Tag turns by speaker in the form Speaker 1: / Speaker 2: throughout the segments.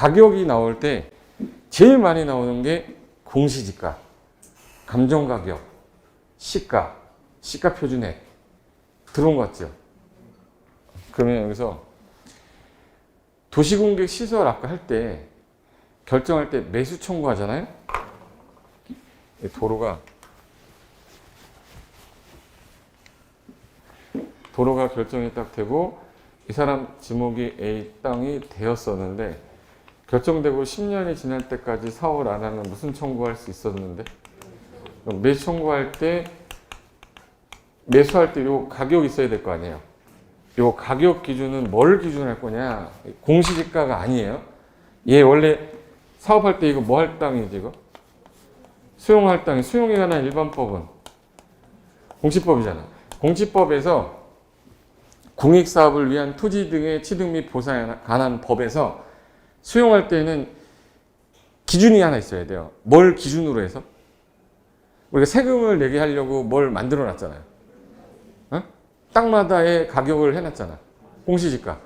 Speaker 1: 가격이 나올 때 제일 많이 나오는 게 공시지가, 감정가격, 시가, 시가 표준액 들어온 것 같죠? 그러면 여기서 도시공격 시설 아까 할 때 결정할 때 매수 청구하잖아요? 이 도로가 도로가 결정이 딱 되고 이 사람 지목이 A 땅이 되었었는데 결정되고 10년이 지날 때까지 사업을 안 하면 무슨 청구할 수 있었는데 매수 청구할 때 매수할 때 요 가격 있어야 될 거 아니에요. 요 가격 기준은 뭘 기준할 거냐? 공시지가가 아니에요. 얘 원래 사업할 때 이거 뭐 할 땅이지 이거? 수용할 땅이 수용에 관한 일반법은 공시법이잖아. 공시법에서 공익사업을 위한 토지 등의 취득 및 보상에 관한 법에서 수용할 때는 기준이 하나 있어야 돼요. 뭘 기준으로 해서? 우리가 세금을 내게 하려고 뭘 만들어 놨잖아요. 어? 땅마다의 가격을 해놨잖아. 공시지가.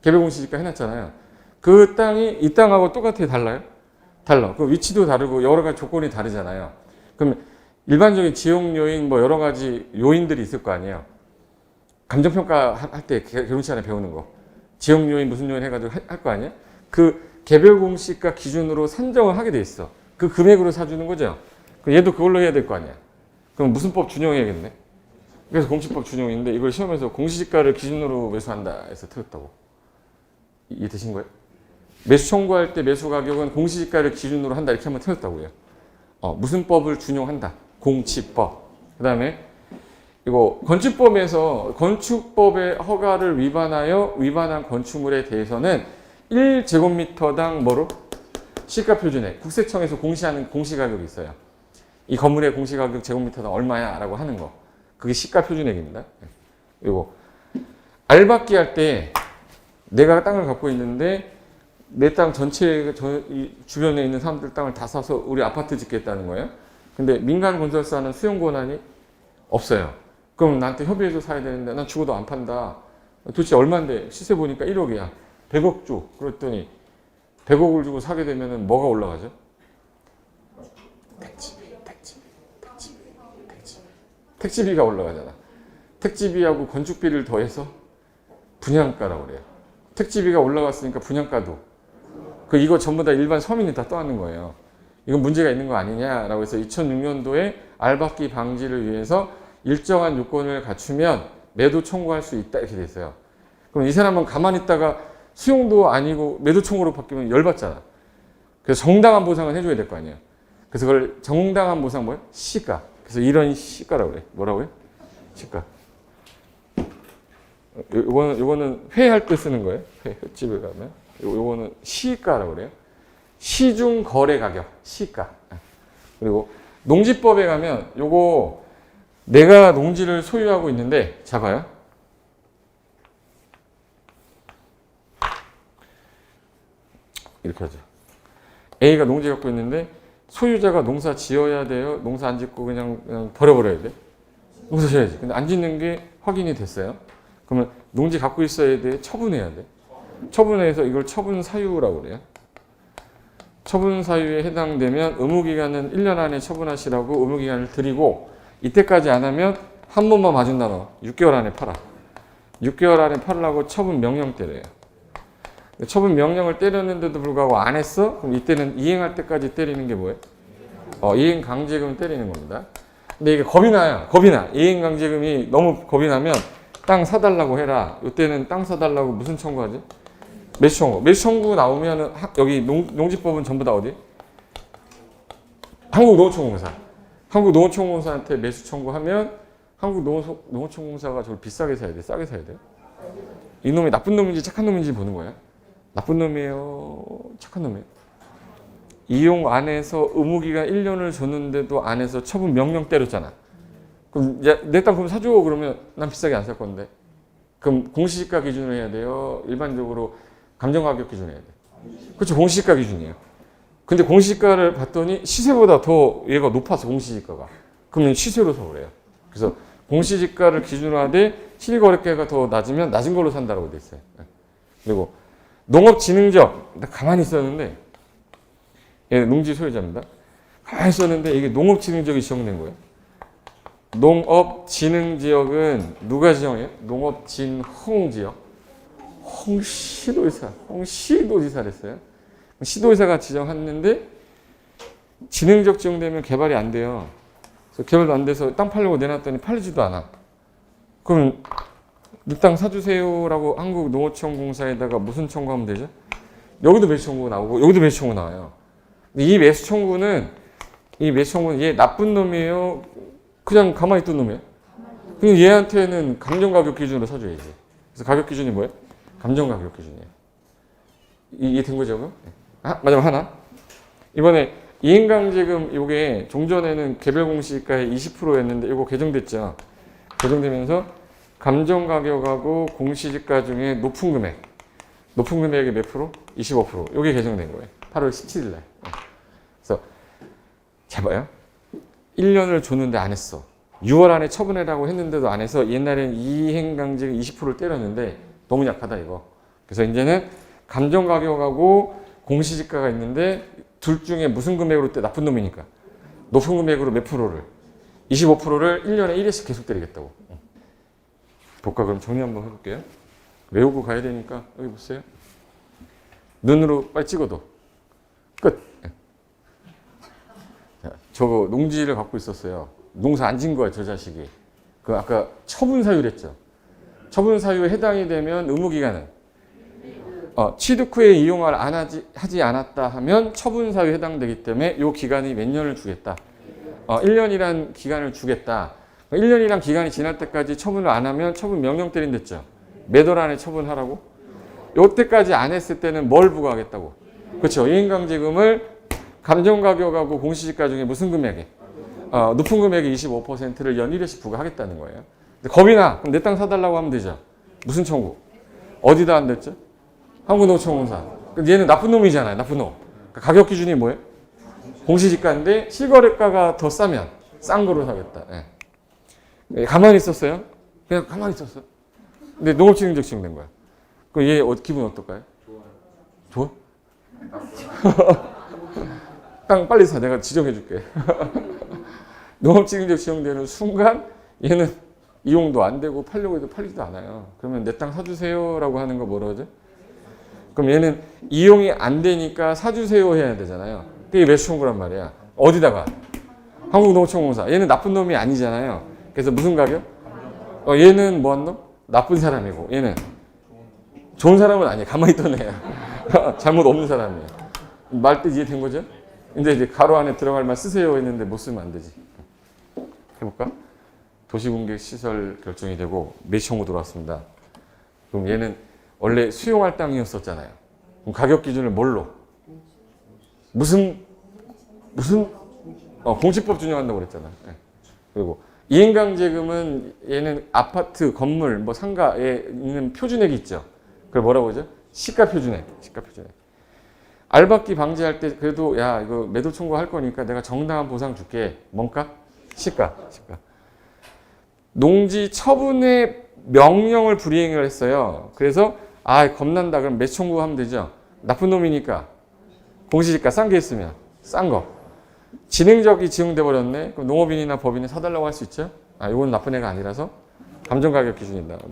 Speaker 1: 개별 공시지가 해놨잖아요. 그 땅이 이 땅하고 똑같아 달라요? 달라. 그 위치도 다르고 여러 가지 조건이 다르잖아요. 그럼 일반적인 지역 요인 뭐 여러 가지 요인들이 있을 거 아니에요. 감정평가 할 때 결혼 시간에 배우는 거. 지역 요인 무슨 요인 해가지고 할 거 아니에요? 그 개별 공시가 기준으로 산정을 하게 돼 있어. 그 금액으로 사주는 거죠. 그럼 얘도 그걸로 해야 될 거 아니야. 그럼 무슨 법 준용해야겠네. 그래서 공시법 준용인데 이걸 시험에서 공시지가를 기준으로 매수한다 해서 틀렸다고. 이해 되신 거예요? 매수 청구할 때 매수 가격은 공시지가를 기준으로 한다 이렇게 하면 틀렸다고요. 어, 무슨 법을 준용한다? 공치법. 그 다음에 이거 건축법에서 건축법의 허가를 위반하여 위반한 건축물에 대해서는 1제곱미터당 뭐로? 시가 표준액. 국세청에서 공시하는 공시가격이 있어요. 이 건물의 공시가격 제곱미터당 얼마야? 라고 하는 거. 그게 시가 표준액입니다. 이거 알받기 할 때 내가 땅을 갖고 있는데 내 땅 전체 주변에 있는 사람들 땅을 다 사서 우리 아파트 짓겠다는 거예요. 근데 민간 건설사는 수용 권한이 없어요. 그럼 나한테 협의해서 사야 되는데 난 죽어도 안 판다. 도대체 얼마인데 시세 보니까 1억이야. 100억 줘. 그랬더니 100억을 주고 사게 되면 뭐가 올라가죠? 택지비, 택지비, 택지비, 택지비. 택지비가 올라가잖아. 택지비하고 건축비를 더해서 분양가라고 그래요. 택지비가 올라갔으니까 분양가도. 그 이거 전부 다 일반 서민이 다 떠안는 거예요. 이건 문제가 있는 거 아니냐라고 해서 2006년도에 알박기 방지를 위해서 일정한 요건을 갖추면 매도 청구할 수 있다 이렇게 돼 있어요. 그럼 이 사람은 가만히 있다가 수용도 아니고 매도 청구로 바뀌면 열받잖아. 그래서 정당한 보상을 해줘야 될 거 아니에요. 그래서 그걸 정당한 보상 뭐예요? 시가. 그래서 이런 시가라고 그래. 뭐라고요? 시가. 요- 요거는 요거는 회할 때 쓰는 거예요. 회 집에 가면 요- 요거는 시가라고 그래요. 시중 거래 가격 시가. 그리고 농지법에 가면 요거 내가 농지를 소유하고 있는데 잡아요. 이렇게 하죠. A가 농지 갖고 있는데 소유자가 농사 지어야 돼요. 농사 안 짓고 그냥, 그냥 버려버려야 돼. 농사 지어야지. 근데 안 짓는 게 확인이 됐어요. 그러면 농지 갖고 있어야 돼. 처분해야 돼. 처분해서 이걸 처분 사유라고 그래요. 처분 사유에 해당되면 의무기간은 1년 안에 처분하시라고 의무기간을 드리고 이때까지 안 하면 한 번만 봐준다 너 6개월 안에 팔아 6개월 안에 팔라고 처분 명령 때려요 처분 명령을 때렸는데도 불구하고 안 했어? 그럼 이때는 이행할 때까지 때리는 게 뭐예요? 어, 이행 강제금 때리는 겁니다 근데 이게 겁이 나요 겁이 나 이행 강제금이 너무 겁이 나면 땅 사달라고 해라 이때는 땅 사달라고 무슨 청구하지? 매수 청구 매수 청구 나오면은 하- 여기 농, 농지법은 전부 다 어디? 한국농어촌공사 한국농어촌공사한테 매수 청구하면 한국농어촌공사가 저걸 비싸게 사야 돼? 싸게 사야 돼? 이놈이 나쁜 놈인지 착한 놈인지 보는 거야. 나쁜 놈이에요? 착한 놈이에요? 이용 안에서 의무기간 1년을 줬는데도 안에서 처분 명령 때렸잖아. 그럼 내땅 그럼 사줘 그러면 난 비싸게 안 살 건데. 그럼 공시지가 기준으로 해야 돼요? 일반적으로 감정가격 기준으로 해야 돼? 그렇죠. 공시지가 기준이에요. 근데 공시지가를 봤더니 시세보다 더 얘가 높아서 공시지가가. 그러면 시세로 사 그래요. 그래서 공시지가를 기준으로 하되 실거래가가 더 낮으면 낮은 걸로 산다고 돼 있어요. 네. 그리고 농업진흥적 나 가만히 있었는데 얘 농지 소유자입니다. 가만히 있었는데 이게 농업진흥적이 지정된 거예요. 농업진흥지역은 누가 지정해요? 농업진흥지역. 홍시도지사, 홍시도지사를 했어요. 시도지사가 지정했는데 진흥적 지정되면 개발이 안 돼요. 그래서 개발도 안 돼서 땅 팔려고 내놨더니 팔리지도 않아. 그럼 이땅 사주세요라고 한국농어청공사에다가 무슨 청구하면 되죠? 여기도 매수 청구 나오고 여기도 매수 청구 나와요. 이 매수 청구는 이 매수 청구는 얘 나쁜 놈이에요? 그냥 가만히 있던 놈이에요? 그럼 얘한테는 감정 가격 기준으로 서줘야지. 그래서 가격 기준이 뭐예요? 감정 가격 기준이에요. 이- 이해된 거죠? 그럼? 네. 아, 마지막 하나. 이번에 이행강제금 요게 종전에는 개별 공시가의 20%였는데 요거 개정됐죠. 개정되면서 감정 가격하고 공시지가 중에 높은 금액, 높은 금액의 몇 프로? 25%. 요게 개정된 거예요. 8월 17일 날. 네. 그래서 잘 봐요. 1년을 줬는데 안 했어. 6월 안에 처분해라고 했는데도 안 해서 옛날엔 이행강제금 20%를 때렸는데 너무 약하다 이거. 그래서 이제는 감정 가격하고 공시지가가 있는데 둘 중에 무슨 금액으로 때 나쁜 놈이니까 높은 금액으로 몇 프로를 25%를 1년에 1회씩 계속 때리겠다고. 응. 볼까 그럼 정리 한번 해볼게요. 외우고 가야 되니까 여기 보세요. 눈으로 빨리 찍어도 끝. 예. 자, 저거 농지를 갖고 있었어요. 농사 안 진 거야 저 자식이. 그 아까 처분 사유랬죠. 처분 사유에 해당이 되면 의무 기간은 어, 취득 후에 이용을 안 하지, 하지 않았다 하면 처분 사유에 해당되기 때문에 이 기간이 몇 년을 주겠다. 어, 1년이란 기간을 주겠다. 1년이란 기간이 지날 때까지 처분을 안 하면 처분 명령 때린댔죠. 몇월 안에 처분하라고? 요때까지 안 했을 때는 뭘 부과하겠다고? 그렇죠. 이행강제금을 감정가격하고 공시지가 중에 무슨 금액에? 어, 높은 금액의 25%를 연일회씩 부과하겠다는 거예요. 근데 겁이 나. 그럼 내 땅 사달라고 하면 되죠. 무슨 청구? 어디다 안 됐죠? 한국농촌공사. 얘는 나쁜 놈이잖아요. 나쁜 놈. 그러니까 가격 기준이 뭐예요? 공시지가인데 실거래가가 더 싸면 싼 거로 사겠다. 예. 예, 가만히 있었어요. 그냥 가만히 있었어. 근데 농업진흥적 지정된 거야. 그럼 얘 어, 기분 어떨까요? 좋아. 땅 빨리 사. 내가 지정해 줄게. 농업진흥적 지정되는 순간 얘는 이용도 안 되고 팔려고 해도 팔리지도 않아요. 그러면 내 땅 사주세요라고 하는 거 뭐라 그러죠? 그럼 얘는 이용이 안 되니까 사주세요 해야 되잖아요. 그게 매수 청구란 말이야. 어디다가? 한국농업청공사. 얘는 나쁜 놈이 아니잖아요. 그래서 무슨 가격? 어, 얘는 뭐한 놈? 나쁜 사람이고 얘는 좋은 사람은 아니에요. 가만히 있던 애야. 잘못 없는 사람이에요. 말뜻 이해된 거죠? 근데 이제 가로 안에 들어갈 말 쓰세요 했는데 못 쓰면 안 되지. 해볼까? 도시공개 시설 결정이 되고 매수 청구 들어왔습니다. 그럼 얘는 원래 수용할 땅이었었잖아요. 그럼 가격 기준을 뭘로? 무슨 무슨 어, 공시법 준용한다고 그랬잖아. 예. 그리고 이행강제금은 얘는 아파트, 건물, 뭐 상가에 있는 표준액이 있죠. 그걸 뭐라고 하죠? 시가 표준액. 시가 표준액. 알박기 방지할 때 그래도 야 이거 매도 청구할 거니까 내가 정당한 보상 줄게. 뭔가? 시가. 시가. 농지 처분의 명령을 불이행을 했어요. 그래서 아 겁난다 그럼 매수 청구하면 되죠. 나쁜 놈이니까 공시지가 싼 게 있으면 싼 거. 진행적이 지용돼 버렸네. 그럼 농업인이나 법인이 사달라고 할 수 있죠. 아 이건 나쁜 애가 아니라서 감정 가격 기준이다.